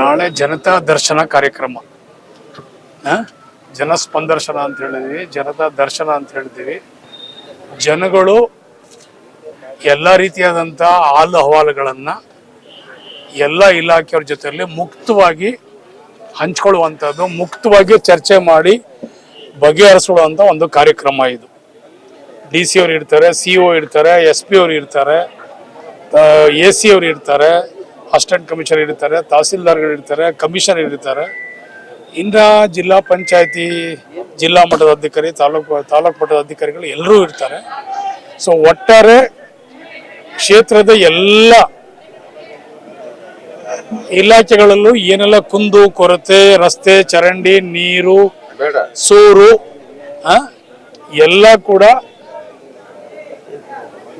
ನಾಳೆ ಜನತಾ ದರ್ಶನ ಕಾರ್ಯಕ್ರಮ? ಜನಸ್ಪಂದರ್ಶನ ಅಂತ ಹೇಳಿದ್ವಿ, ಜನತಾ ದರ್ಶನ ಅಂತ ಹೇಳಿದ್ವಿ. ಜನಗಳು ಎಲ್ಲ ರೀತಿಯಾದಂಥ ಹಾಲು ಅಹವಾಲುಗಳನ್ನು ಎಲ್ಲ ಇಲಾಖೆಯವ್ರ ಜೊತೆಯಲ್ಲಿ ಮುಕ್ತವಾಗಿ ಹಂಚ್ಕೊಳ್ಳುವಂಥದ್ದು, ಮುಕ್ತವಾಗಿ ಚರ್ಚೆ ಮಾಡಿ ಬಗೆಹರಿಸುವಂಥ ಒಂದು ಕಾರ್ಯಕ್ರಮ ಇದು. ಡಿ ಸಿ ಅವ್ರು ಇರ್ತಾರೆ ಸಿ ಒ ಇರ್ತಾರೆ ಎಸ್ ಪಿ ಅವ್ರು ಇರ್ತಾರೆ ಎ ಸಿ ಅವರು ಇರ್ತಾರೆ ಅಸಿಸ್ಟೆಂಟ್ ಕಮಿಷನರ್ ಇರ್ತಾರೆ ತಹಸೀಲ್ದಾರ್ಗಳು ಇರ್ತಾರೆ ಕಮಿಷನರ್ ಇರ್ತಾರೆ ಇಂದ ಜಿಲ್ಲಾ ಪಂಚಾಯತಿ ಜಿಲ್ಲಾ ಮಟ್ಟದ ಅಧಿಕಾರಿ ತಾಲೂಕು ತಾಲೂಕು ಮಟ್ಟದ ಅಧಿಕಾರಿಗಳು ಎಲ್ಲರೂ ಇರ್ತಾರೆ. ಸೊ ಒಟ್ಟಾರೆ ಕ್ಷೇತ್ರದ ಎಲ್ಲ ಇಲಾಖೆಗಳಲ್ಲೂ ಏನೆಲ್ಲ ಕುಂದು ಕೊರತೆ ರಸ್ತೆ ಚರಂಡಿ ನೀರು ಸೂರು ಎಲ್ಲ ಕೂಡ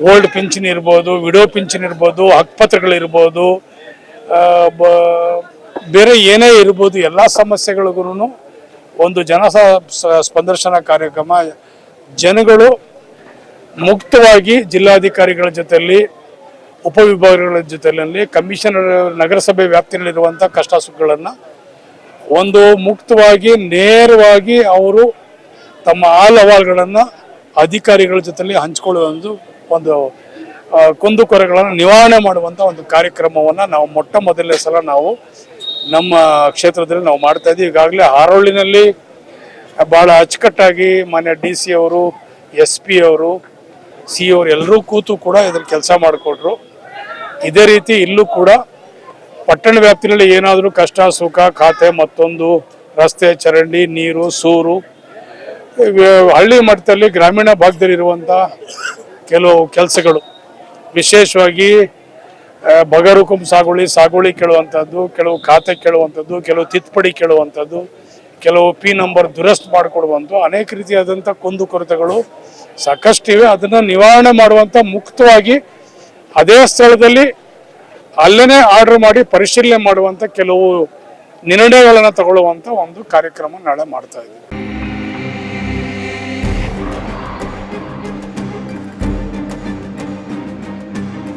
ಓಲ್ಡ್ ಪಿಂಚಣಿ ಇರ್ಬೋದು, ವಿಡೋ ಪಿಂಚಣಿ ಇರ್ಬೋದು ಹಕ್ಪತ್ರಗಳಿರ್ಬೋದು ಬೇರೆ ಏನೇ ಇರ್ಬೋದು ಎಲ್ಲ ಸಮಸ್ಯೆಗಳಿಗೂ ಒಂದು ಜನ ಸ್ಪಂದರ್ಶನ ಕಾರ್ಯಕ್ರಮ. ಜನಗಳು ಮುಕ್ತವಾಗಿ ಜಿಲ್ಲಾಧಿಕಾರಿಗಳ ಜೊತೆಯಲ್ಲಿ ಉಪವಿಭಾಗಗಳ ಜೊತೆಯಲ್ಲಿ, ಕಮಿಷನರ್ ನಗರಸಭೆ ವ್ಯಾಪ್ತಿಯಲ್ಲಿರುವಂಥ ಕಷ್ಟ ಸುಖಗಳನ್ನು ಒಂದು ಮುಕ್ತವಾಗಿ, ನೇರವಾಗಿ ಅವರು ತಮ್ಮ ಹಾಲ್ ಅಹವಾಲುಗಳನ್ನು ಅಧಿಕಾರಿಗಳ ಜೊತೆಯಲ್ಲಿ ಹಂಚಿಕೊಳ್ಳುವ ಒಂದು ಒಂದು ಕುಂದುಕೊರೆಗಳನ್ನು ನಿವಾರಣೆ ಮಾಡುವಂಥ ಒಂದು ಕಾರ್ಯಕ್ರಮವನ್ನು ನಾವು ಮೊಟ್ಟ ಮೊದಲನೇ ಸಲ ನಾವು ನಮ್ಮ ಕ್ಷೇತ್ರದಲ್ಲಿ ನಾವು ಮಾಡ್ತಾ ಇದ್ದೀವಿ. ಈಗಾಗಲೇ ಹಾರೋಳಿನಲ್ಲಿ ಭಾಳ ಅಚ್ಚುಕಟ್ಟಾಗಿ ಮಾನ್ಯ ಡಿ ಸಿ ಅವರು, ಎಸ್ ಪಿ ಅವರು, ಸಿ ಅವರು ಎಲ್ಲರೂ ಕೂತು ಕೂಡ ಇದ್ರ ಕೆಲಸ ಮಾಡಿಕೊಟ್ರು. ಇದೇ ರೀತಿ ಇಲ್ಲೂ ಕೂಡ ಪಟ್ಟಣ ವ್ಯಾಪ್ತಿಯಲ್ಲಿ ಏನಾದರೂ ಕಷ್ಟ, ಸುಖ, ಖಾತೆ, ಮತ್ತೊಂದು, ರಸ್ತೆ, ಚರಂಡಿ, ನೀರು, ಸೂರು ಹಳ್ಳಿ ಮಟ್ಟದಲ್ಲಿ ಗ್ರಾಮೀಣ ಭಾಗದಲ್ಲಿ ಇರುವಂಥ ಕೆಲವು ಕೆಲಸಗಳು. ವಿಶೇಷವಾಗಿ ಬಗರುಕುಂ ಸಾಗುಳಿ ಸಾಗುಳಿ ಕೇಳುವಂಥದ್ದು ಕೆಲವು ಖಾತೆ ಕೇಳುವಂಥದ್ದು ಕೆಲವು ತಿದ್ದುಪಡಿ ಕೇಳುವಂಥದ್ದು ಕೆಲವು ಪಿ ನಂಬರ್ ದುರಸ್ತು ಮಾಡಿಕೊಡುವಂಥ ಅನೇಕ ರೀತಿಯಾದಂಥ ಕುಂದುಕೊರತೆಗಳು ಸಾಕಷ್ಟಿವೆ. ಅದನ್ನು ನಿವಾರಣೆ ಮಾಡುವಂಥ ಮುಕ್ತವಾಗಿ ಅದೇ ಸ್ಥಳದಲ್ಲಿ ಅಲ್ಲೇ ಆರ್ಡರ್ ಮಾಡಿ ಪರಿಶೀಲನೆ ಮಾಡುವಂಥ ಕೆಲವು ನಿರ್ಣಯಗಳನ್ನು ತಗೊಳ್ಳುವಂಥ ಒಂದು ಕಾರ್ಯಕ್ರಮ ನಾಳೆ ಮಾಡ್ತಾ ಇದ್ದೀವಿ.